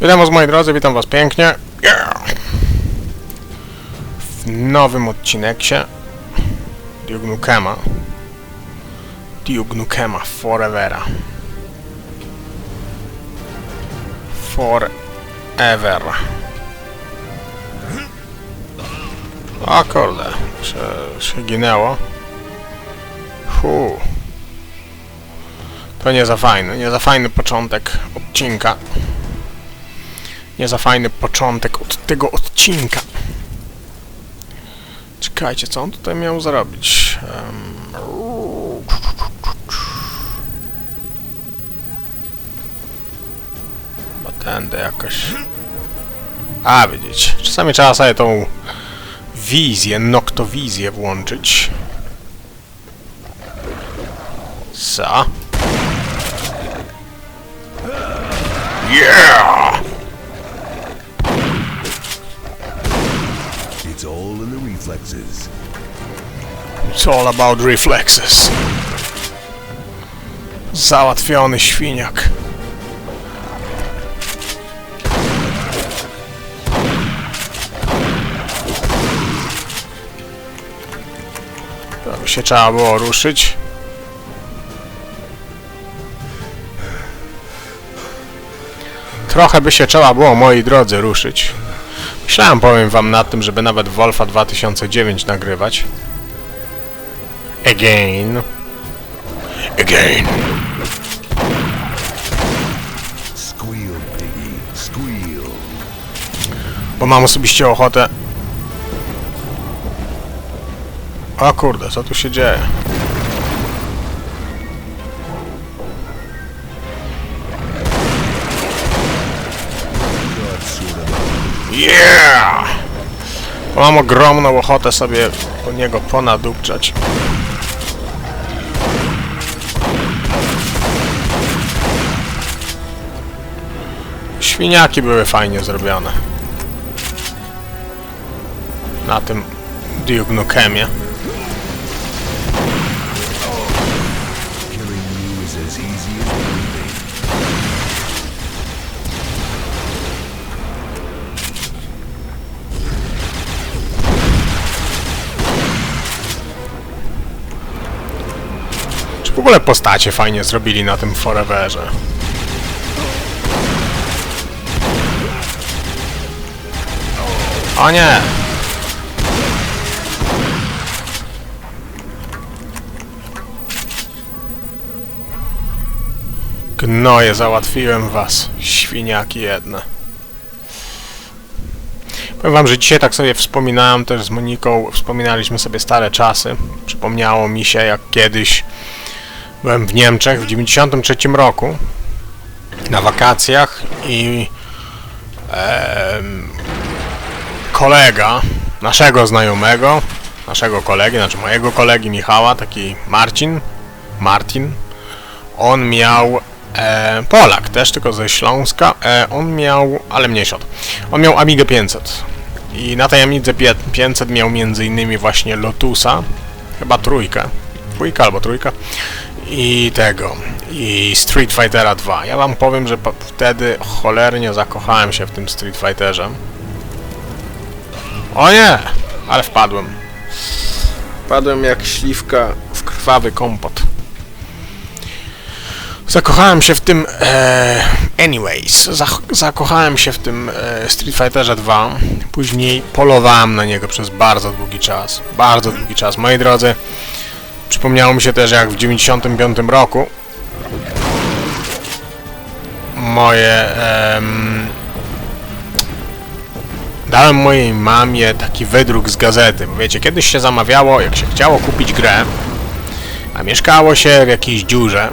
Witam was moi drodzy, witam was pięknie. W nowym odcineksie Duke Nukema. Duke Nukema Forevera. Forever. O kurde, się, się ginęło. Fu. To nie za fajny, nie za fajny początek odcinka. Nie za fajny początek od tego odcinka. Czekajcie, co on tutaj miał zrobić? Em, Chyba tędy jakoś... A, widzicie. Czasami trzeba sobie tą wizję, noktowizję włączyć. Co? Yeah! It's all in the reflexes. It's all about reflexes. Załatwiony świniak. By się trzeba było ruszyć. Trochę by się trzeba było, moi drodzy, ruszyć. Myślałem, powiem wam nad tym, żeby nawet Wolfa 2009 nagrywać. Again. Again. Squeal, piggy, squeal. Bo mam osobiście ochotę... O kurde, co tu się dzieje? Yeah! Mam ogromną ochotę sobie po niego ponadupczać. Świniaki były fajnie zrobione. Na tym Duke Nukemie. Czy w ogóle postacie fajnie zrobili na tym Foreverze? O nie! Gnoje, załatwiłem was, świniaki jedne. Powiem wam, że dzisiaj tak sobie wspominałem też z Moniką, wspominaliśmy sobie stare czasy. Przypomniało mi się, jak kiedyś byłem w Niemczech w 93 roku na wakacjach i em, kolega naszego znajomego, naszego kolegi, znaczy mojego kolegi Michała, taki Marcin, Martin, on miał e, Polak też, tylko ze Śląska, e, on miał, ale mniejszy od, on miał Amigę 500 i na tej Amidze pie- 500 miał między innymi właśnie Lotusa, chyba trójkę, dwójka albo trójka i tego, i Street Fightera 2. Ja wam powiem, że wtedy cholernie zakochałem się w tym Street Fighterze. O nie! Ale wpadłem. Wpadłem jak śliwka w krwawy kompot. Zakochałem się w tym. E, anyways, zach- zakochałem się w tym e, Street Fighterze 2. Później polowałem na niego przez bardzo długi czas. Bardzo długi czas. Moi drodzy, przypomniało mi się też, jak w 95 roku moje. em, dałem mojej mamie taki wydruk z gazety. Bo wiecie, kiedyś się zamawiało, jak się chciało kupić grę, a mieszkało się w jakiejś dziurze.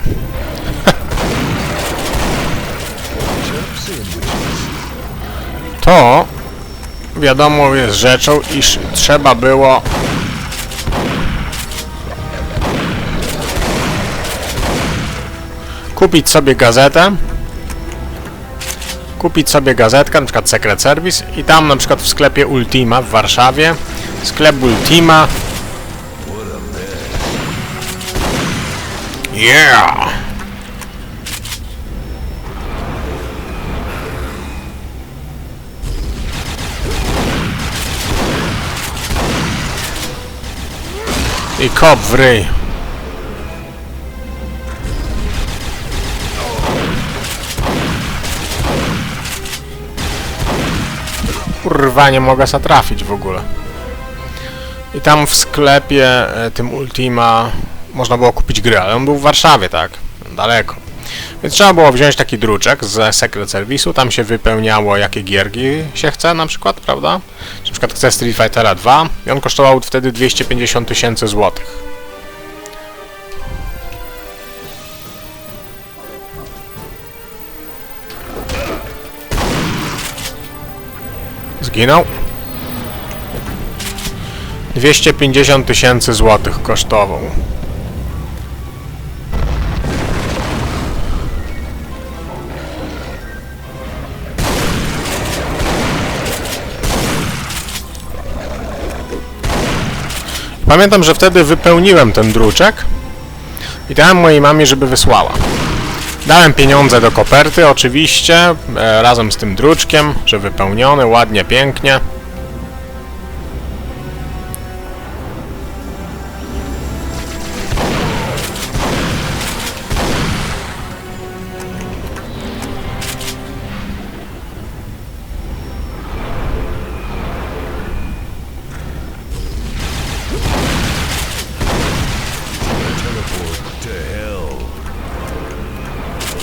to wiadomo jest rzeczą, iż trzeba było kupić sobie gazetę, kupić sobie gazetkę, na przykład Secret Service i tam na przykład w sklepie Ultima w Warszawie, sklep Ultima. Yeah! I kop w ryj. Kurwa, nie mogę zatrafić w ogóle. I tam w sklepie e, tym Ultima można było kupić gry, ale on był w Warszawie, tak? Daleko. Więc trzeba było wziąć taki druczek z Secret Service'u, tam się wypełniało jakie gierki się chce na przykład, prawda? Na przykład chce Street Fightera 2 i on kosztował wtedy 250 tysięcy złotych. Zginął. 250 tysięcy złotych kosztował. Pamiętam, że wtedy wypełniłem ten druczek i dałem mojej mamie, żeby wysłała. Dałem pieniądze do koperty, oczywiście, e, razem z tym druczkiem, że wypełniony, ładnie, pięknie.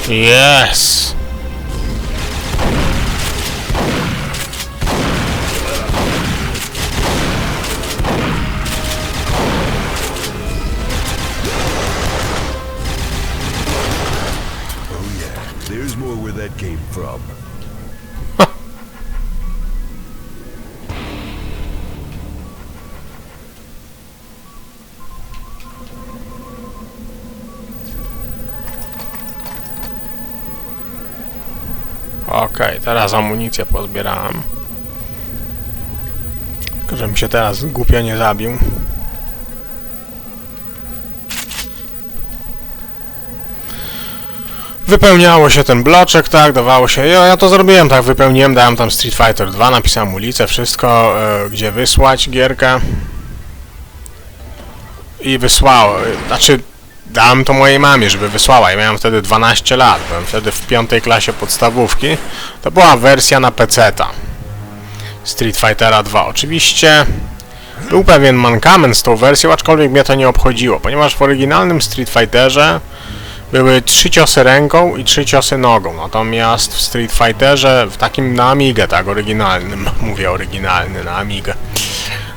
Yes! Okej, teraz amunicję pozbierałem. Tylko, żebym się teraz głupio nie zabił. Wypełniało się ten bloczek, tak, dawało się. Ja, ja to zrobiłem, tak, wypełniłem, dałem tam Street Fighter 2, napisałem ulicę, wszystko, e, gdzie wysłać gierkę. I wysłało. Znaczy, dałem to mojej mamie, żeby wysłała. Ja miałem wtedy 12 lat, byłem wtedy w piątej klasie podstawówki. To była wersja na PC-ta. Street Fightera 2. Oczywiście był pewien mankament z tą wersją, aczkolwiek mnie to nie obchodziło, ponieważ w oryginalnym Street Fighterze były trzy ciosy ręką i trzy ciosy nogą. Natomiast w Street Fighterze, w takim na Amigę, tak, oryginalnym, mówię oryginalny, na Amigę.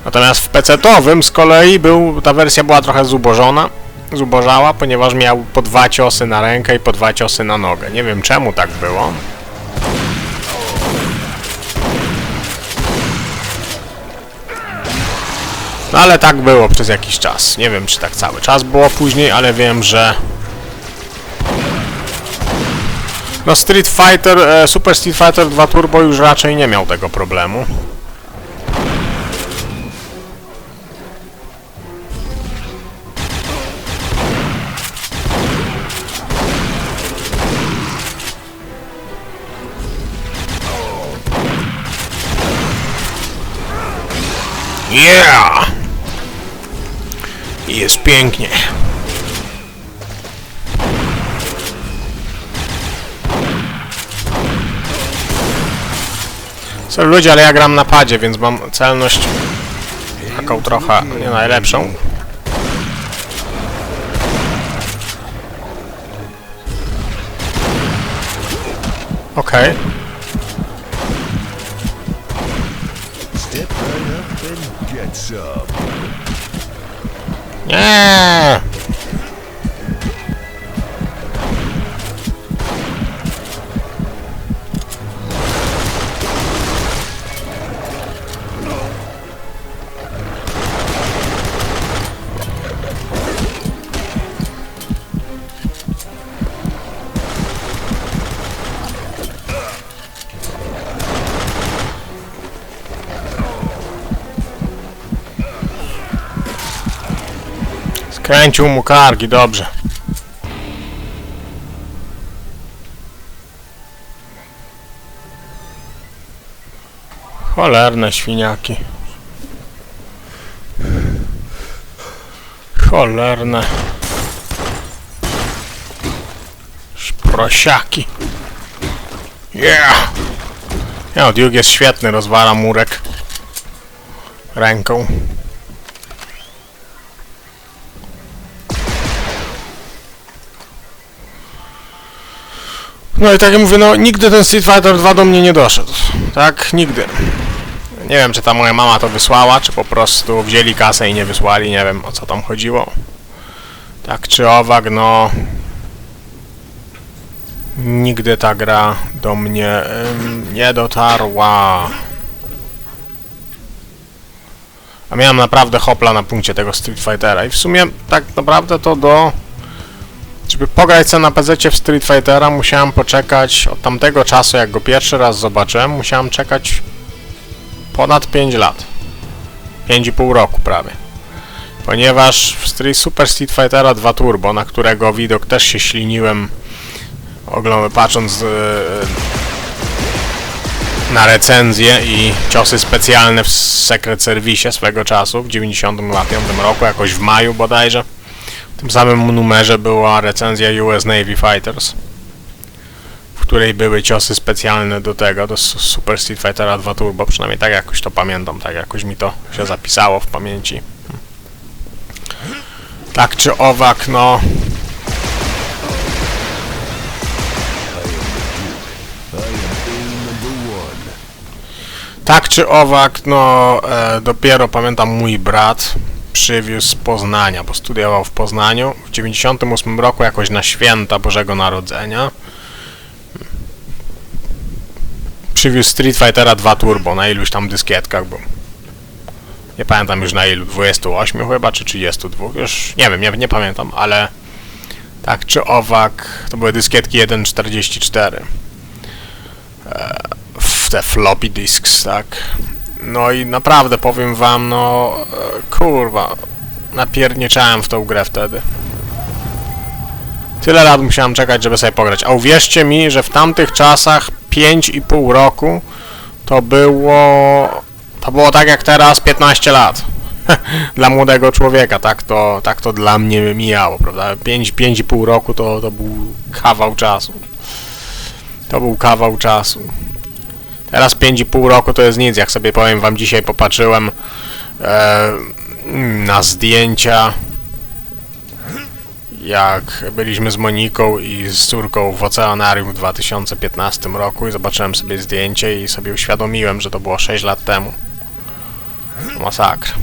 Natomiast w PC-towym z kolei był, ta wersja była trochę zubożona, zubożała, ponieważ miał po dwa ciosy na rękę i po dwa ciosy na nogę. Nie wiem czemu tak było. No ale tak było przez jakiś czas. Nie wiem czy tak cały czas było później, ale wiem, że no Street Fighter, e, Super Street Fighter 2 Turbo już raczej nie miał tego problemu. Yeah! Jest pięknie. Sorry ludzie, ale ja gram na padzie, więc mam celność taką trochę nie najlepszą. Okej. Step and get Skręcił mu kargi, dobrze. Cholerne świniaki. Cholerne. Szprosiaki. Yeah! Ja, Duke jest świetny, rozwala murek. Ręką. No i tak jak mówię, no nigdy ten Street Fighter 2 do mnie nie doszedł. Tak, nigdy. Nie wiem, czy ta moja mama to wysłała, czy po prostu wzięli kasę i nie wysłali, nie wiem o co tam chodziło. Tak czy owak, no... Nigdy ta gra do mnie em, nie dotarła. A miałem naprawdę hopla na punkcie tego Street Fightera i w sumie tak naprawdę to do... Żeby pograć sobie na PC w Street Fightera musiałem poczekać od tamtego czasu jak go pierwszy raz zobaczyłem, musiałem czekać ponad 5 lat. 5,5 roku prawie. Ponieważ w Street Super Street Fightera 2 Turbo, na którego widok też się śliniłem ogląd patrząc e, na recenzje i ciosy specjalne w Secret Service swego czasu w 95 roku, jakoś w maju bodajże. W tym samym numerze była recenzja US Navy Fighters, w której były ciosy specjalne do tego, do Su- Super Street Fightera 2 Turbo, przynajmniej tak jakoś to pamiętam, tak jakoś mi to się zapisało w pamięci. Tak czy owak, no... Tak czy owak, no e, dopiero pamiętam mój brat przywiózł z Poznania, bo studiował w Poznaniu w 98 roku jakoś na święta Bożego Narodzenia. Przywiózł Street Fightera 2 Turbo, na iluś tam dyskietkach był. Nie pamiętam już na ilu, 28 chyba, czy 32, już nie wiem, nie, nie pamiętam, ale tak czy owak, to były dyskietki 1.44 w te floppy disks, tak. No i naprawdę powiem wam, no kurwa, napierniczałem w tą grę wtedy. Tyle lat musiałem czekać, żeby sobie pograć. A uwierzcie mi, że w tamtych czasach 5,5 roku to było to było tak jak teraz 15 lat. dla młodego człowieka, tak to, tak to dla mnie mijało, prawda? 5, 5,5 roku to, to był kawał czasu. To był kawał czasu. Teraz 5,5 roku to jest nic, jak sobie powiem wam dzisiaj popatrzyłem e, na zdjęcia jak byliśmy z Moniką i z córką w oceanarium w 2015 roku i zobaczyłem sobie zdjęcie i sobie uświadomiłem, że to było 6 lat temu. To masakra.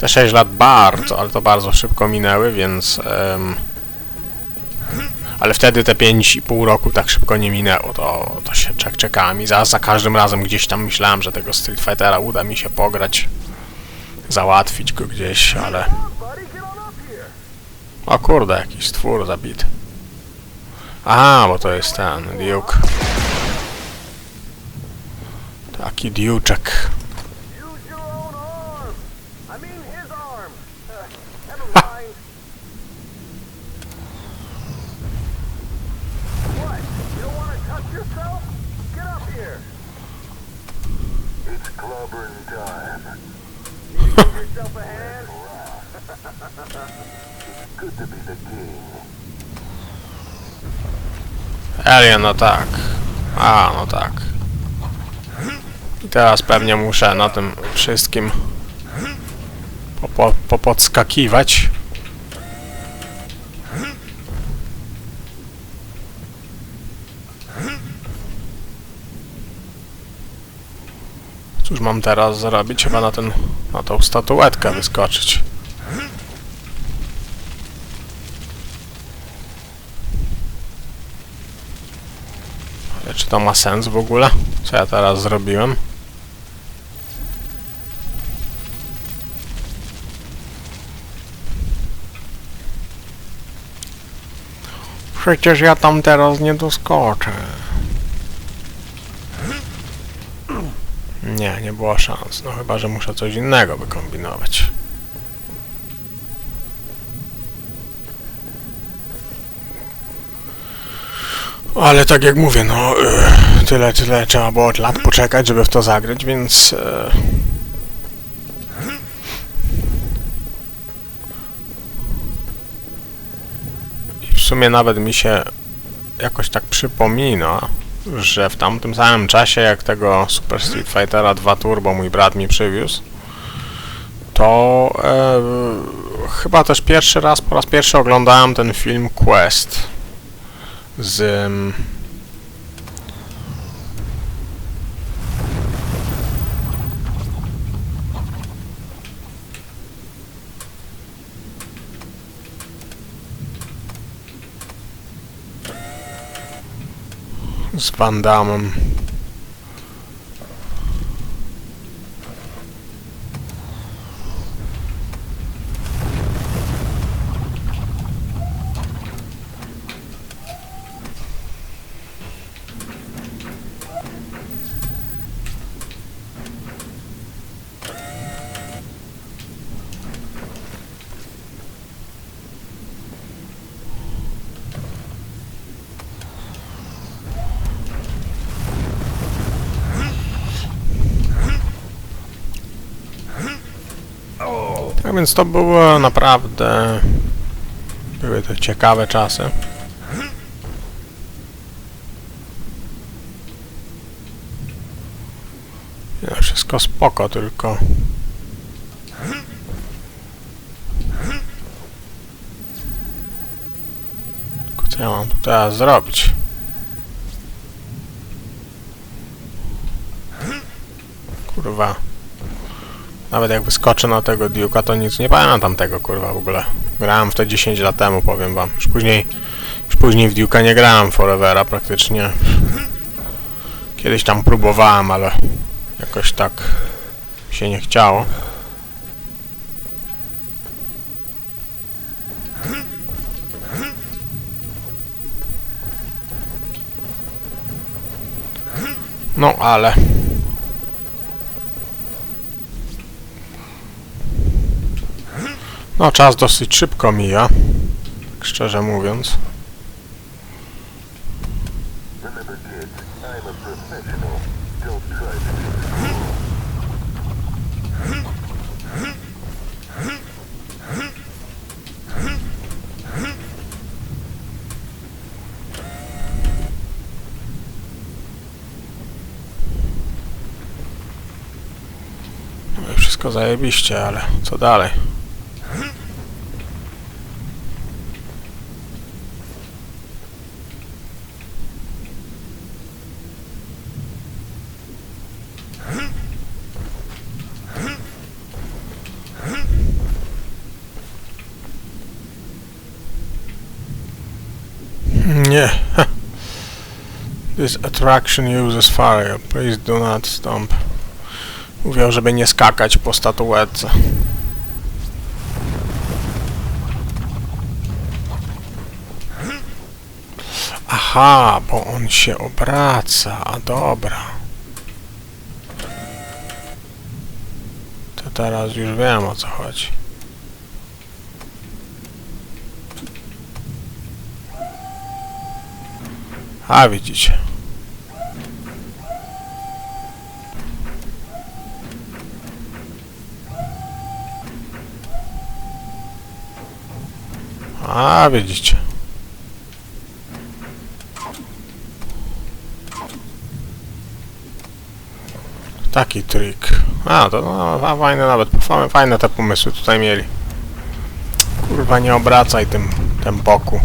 Te 6 lat bardzo, ale to bardzo szybko minęły, więc... ale wtedy te 5,5 roku tak szybko nie minęło, to, to się czek czekałem i za, za każdym razem gdzieś tam myślałem, że tego Street Fightera uda mi się pograć, załatwić go gdzieś, ale... O kurde, jakiś stwór zabity. Aha, bo to jest ten, Duke. Taki Duczek. Alien, no tak. A, no tak. I teraz pewnie muszę na tym wszystkim popo- popodskakiwać. Cóż mam teraz zrobić? Chyba na ten, na tą statuetkę wyskoczyć. Ale czy to ma sens w ogóle? Co ja teraz zrobiłem? Przecież ja tam teraz nie doskoczę. Nie, nie było szans. No chyba, że muszę coś innego wykombinować. Ale tak jak mówię, no y, tyle, tyle trzeba było od lat poczekać, żeby w to zagrać, więc... Y, w sumie nawet mi się jakoś tak przypomina, że w tamtym samym czasie, jak tego Super Street Fightera 2 Turbo mój brat mi przywiózł, to e, chyba też pierwszy raz, po raz pierwszy oglądałem ten film Quest z... z Van Damme. Tak więc to było naprawdę... Były to ciekawe czasy. Nie, wszystko spoko, tylko... Tylko co ja mam tu zrobić? Kurwa. Nawet jak wyskoczę na tego Duke'a, to nic nie pamiętam tego, kurwa, w ogóle. Grałem w to 10 lat temu, powiem wam. Już później, już później w Duke'a nie grałem Forevera praktycznie. Kiedyś tam próbowałem, ale jakoś tak się nie chciało. No, ale... No, czas dosyć szybko mija, szczerze mówiąc. No wszystko zajebiście, ale co dalej? This attraction uses fire. Please do not stomp. Mówią, żeby nie skakać po statuetce. Aha, bo on się obraca. A dobra. To teraz już wiem o co chodzi. A widzicie. A widzicie. Taki trik. A, to no, fa- fajne nawet, fa- fajne te pomysły tutaj mieli. Kurwa, nie obracaj tym, tym boku.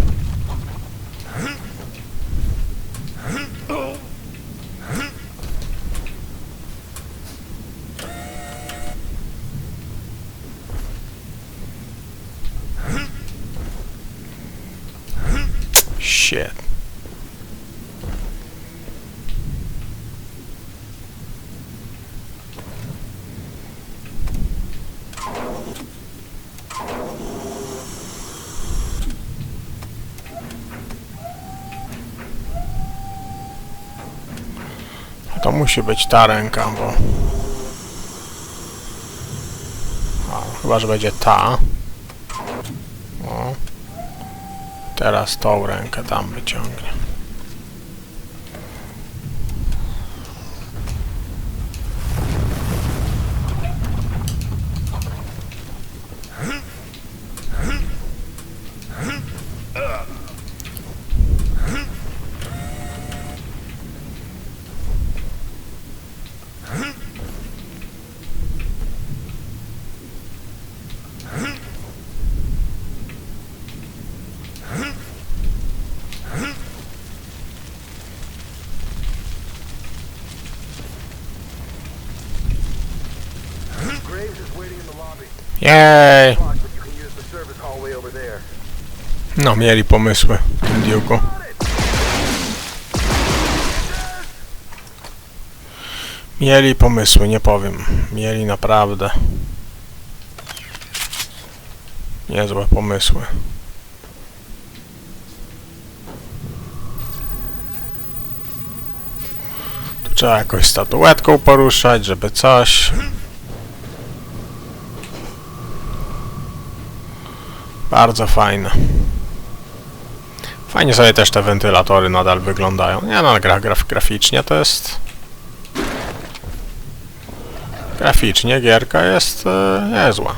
Shit. To musi być ta ręka, bo... A, chyba, że będzie ta. ለራስ ተዋውረን ከጣም ብቻ እንግዲህ there. No, mieli pomysły w tym Duke'u. Mieli pomysły, nie powiem. Mieli naprawdę. Niezłe pomysły. Tu trzeba jakoś statuetką poruszać, żeby coś. Bardzo fajne. Fajnie sobie też te wentylatory nadal wyglądają. Nie no, gra, graf, graficznie to jest... Graficznie gierka jest e, niezła.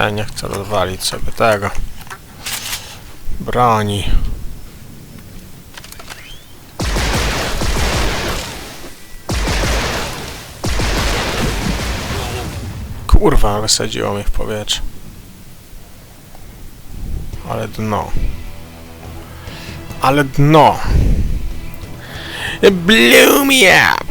E, nie chcę rozwalić sobie tego. Broni. Kurwa, wysadziło mnie w powietrze. Ale dno. Ale dno. It blew me up.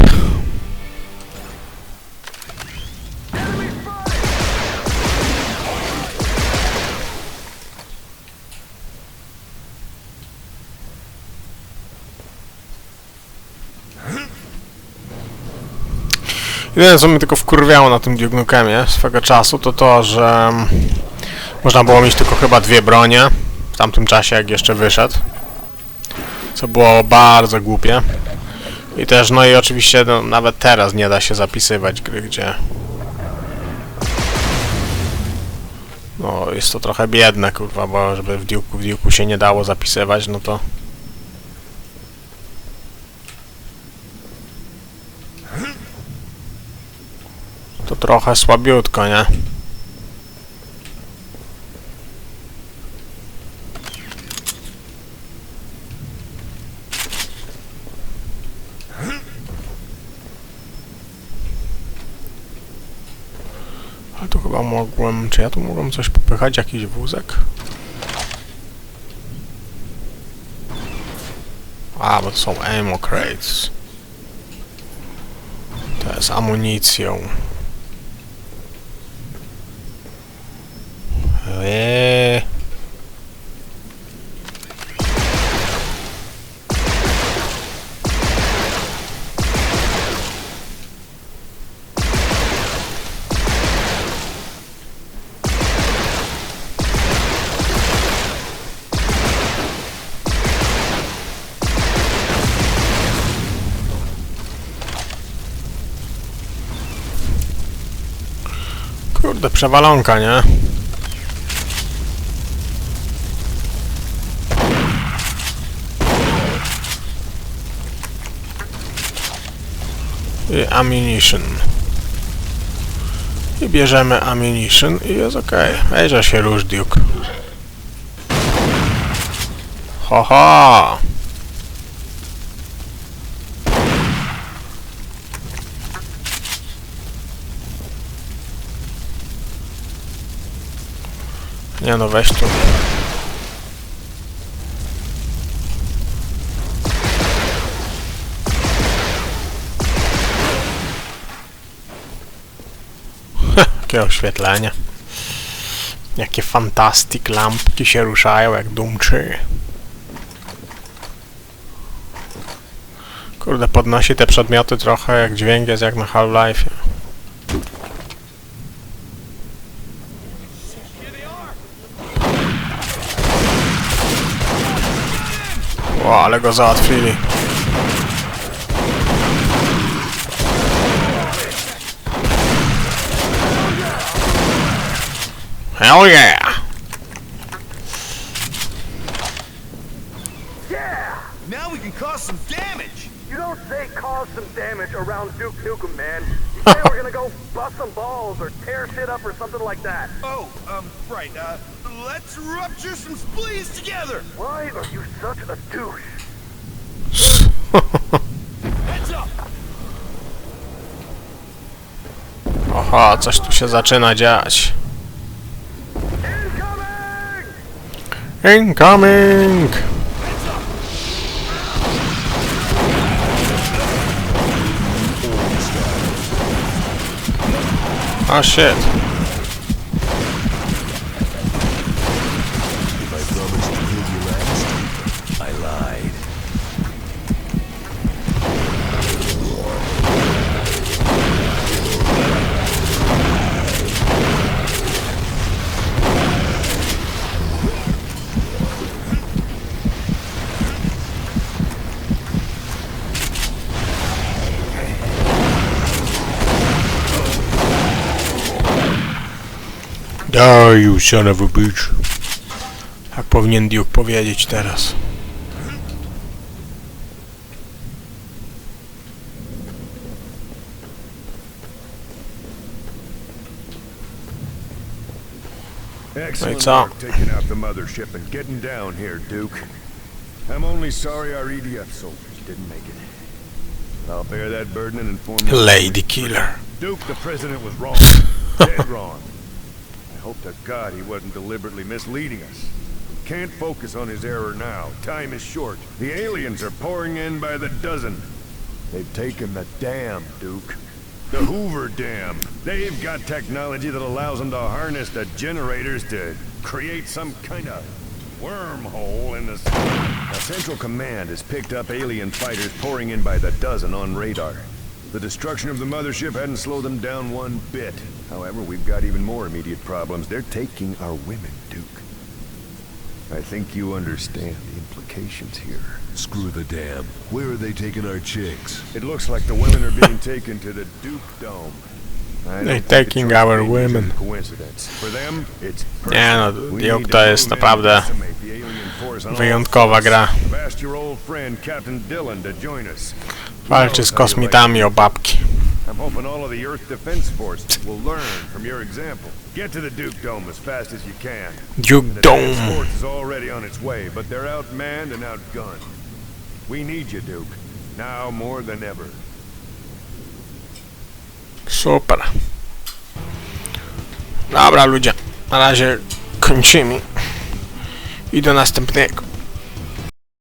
Jedyne co mnie tylko wkurwiało na tym Duke swego czasu to to, że mm, można było mieć tylko chyba dwie bronie w tamtym czasie jak jeszcze wyszedł. Co było bardzo głupie. I też, no i oczywiście no, nawet teraz nie da się zapisywać gry, gdzie... No, jest to trochę biedne, kurwa, bo żeby w Duke'u w się nie dało zapisywać, no to... To trochę słabiutko, nie? Ale tu chyba mogłem... Czy ja tu mogłem coś popychać? Jakiś wózek? A, bo to są ammo crates. To jest amunicją. Eee. Kurde, przewalonka, nie? I ammunition. I bierzemy ammunition i jest ok. Wejrze się róż Duke. Ho ho! Nie no, weź tu. Jakie oświetlenie. Jakie fantastic lampki się ruszają jak dumczy. Kurde, podnosi te przedmioty trochę jak dźwięk jest jak na Half-Life. O, ale go załatwili. Hell yeah! Yeah! Now we can cause some damage. You don't say cause some damage around Duke Nukem, man. You say we're gonna go bust some balls or tear shit up or something like that. Oh, um, right. Uh, let's rupture some spleens together. Why are you such a douche? Heads up. Ho Oho, coś tu się zaczyna dziać. Incoming! Oh shit. Die, you son of a bitch. Tak powinien Duke powiedzieć teraz. Excellent work taking out the mothership and getting down here, Duke. I'm only sorry our EDF soldiers didn't make it. I'll bear that burden and inform you. Lady Killer. Duke, the president was wrong. Dead wrong. Hope to God he wasn't deliberately misleading us. Can't focus on his error now. Time is short. The aliens are pouring in by the dozen. They've taken the dam, Duke. The Hoover Dam. They've got technology that allows them to harness the generators to create some kind of wormhole in the... Now, Central Command has picked up alien fighters pouring in by the dozen on radar. The destruction of the mothership hadn't slowed them down one bit. However, we've got even more immediate problems. They're taking our women, Duke. I think you understand the implications here. Screw the dam. Where are they taking our chicks? It looks like the women are being taken to the Duke Dome. They're think the taking our women. Coincidence. For them, it's Nie no, personal. We Duke need to to jest move in naprawdę and decimate the alien force on all wyjątkowa fronts. gra. Walczy z kosmitami o babki. like it. I'm hoping all of the Earth Defense Force will learn from your example. Get to the Duke Dome as fast as you can. Duke The Dome. Dome force is already on its way, but they're outmanned and outgunned. We need you, Duke. Now more than ever. Super. Dobra ludzie, na razie kończymy. I do następnego.